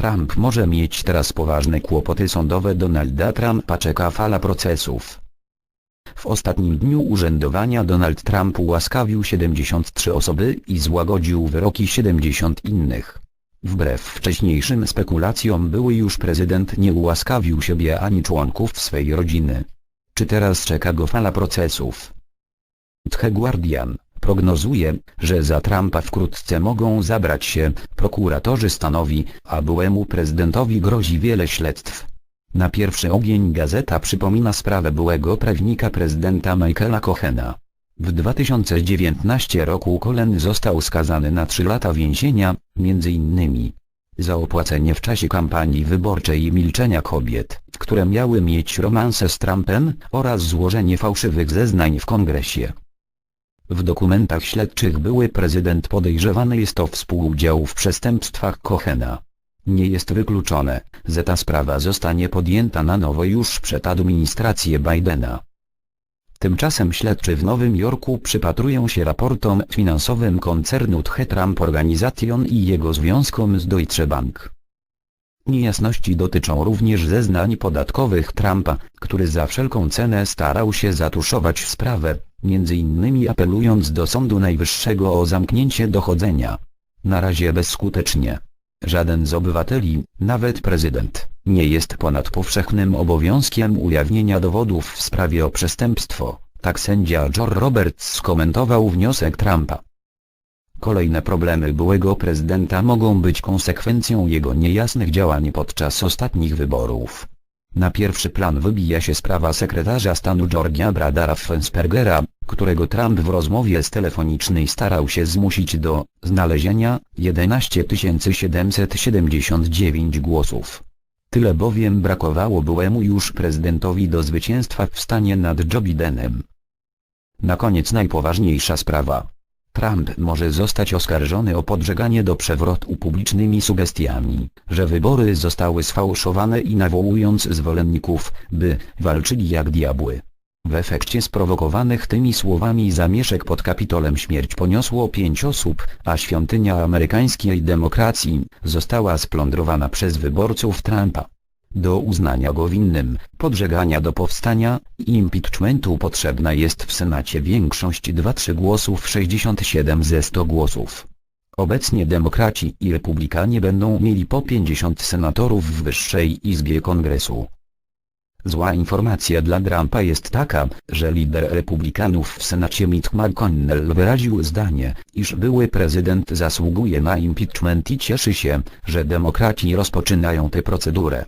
Trump może mieć teraz poważne kłopoty sądowe Donalda Trumpa czeka fala procesów. W ostatnim dniu urzędowania Donald Trump ułaskawił 73 osoby i złagodził wyroki 70 innych. Wbrew wcześniejszym spekulacjom były już prezydent nie ułaskawił siebie ani członków swej rodziny. Czy teraz czeka go fala procesów? The Guardian prognozuje, że za Trumpa wkrótce mogą zabrać się prokuratorzy stanowi, a byłemu prezydentowi grozi wiele śledztw. Na pierwszy ogień gazeta przypomina sprawę byłego prawnika prezydenta Michaela Cohena. W 2019 roku Cohen został skazany na 3 lata więzienia, między innymi za opłacenie w czasie kampanii wyborczej milczenia kobiet, które miały mieć romanse z Trumpem, oraz złożenie fałszywych zeznań w kongresie. W dokumentach śledczych były prezydent podejrzewany jest o współudział w przestępstwach Cohena. Nie jest wykluczone, że ta sprawa zostanie podjęta na nowo już przed administrację Bidena. Tymczasem śledczy w Nowym Jorku przypatrują się raportom finansowym koncernu The Trump Organization i jego związkom z Deutsche Bank. Niejasności dotyczą również zeznań podatkowych Trumpa, który za wszelką cenę starał się zatuszować sprawę, między innymi apelując do Sądu Najwyższego o zamknięcie dochodzenia. Na razie bezskutecznie. Żaden z obywateli, nawet prezydent, nie jest ponad powszechnym obowiązkiem ujawnienia dowodów w sprawie o przestępstwo, tak sędzia George Roberts skomentował wniosek Trumpa. Kolejne problemy byłego prezydenta mogą być konsekwencją jego niejasnych działań podczas ostatnich wyborów. Na pierwszy plan wybija się sprawa sekretarza stanu Georgia Brada Raffenspergera, którego Trump w rozmowie z telefonicznej starał się zmusić do znalezienia 11 779 głosów. Tyle bowiem brakowało byłemu już prezydentowi do zwycięstwa w stanie nad Joe Bidenem. Na koniec najpoważniejsza sprawa. Trump może zostać oskarżony o podżeganie do przewrotu publicznymi sugestiami, że wybory zostały sfałszowane i nawołując zwolenników, by walczyli jak diabły. W efekcie sprowokowanych tymi słowami zamieszek pod Kapitolem śmierć poniosło pięć osób, a świątynia amerykańskiej demokracji została splądrowana przez wyborców Trumpa. Do uznania go winnym, podżegania do powstania i impeachmentu potrzebna jest w Senacie większość 2-3 głosów 67 ze 100 głosów. Obecnie demokraci i republikanie będą mieli po 50 senatorów w wyższej izbie kongresu. Zła informacja dla Trumpa jest taka, że lider republikanów w Senacie Mitt McConnell wyraził zdanie, iż były prezydent zasługuje na impeachment i cieszy się, że demokraci rozpoczynają tę procedurę.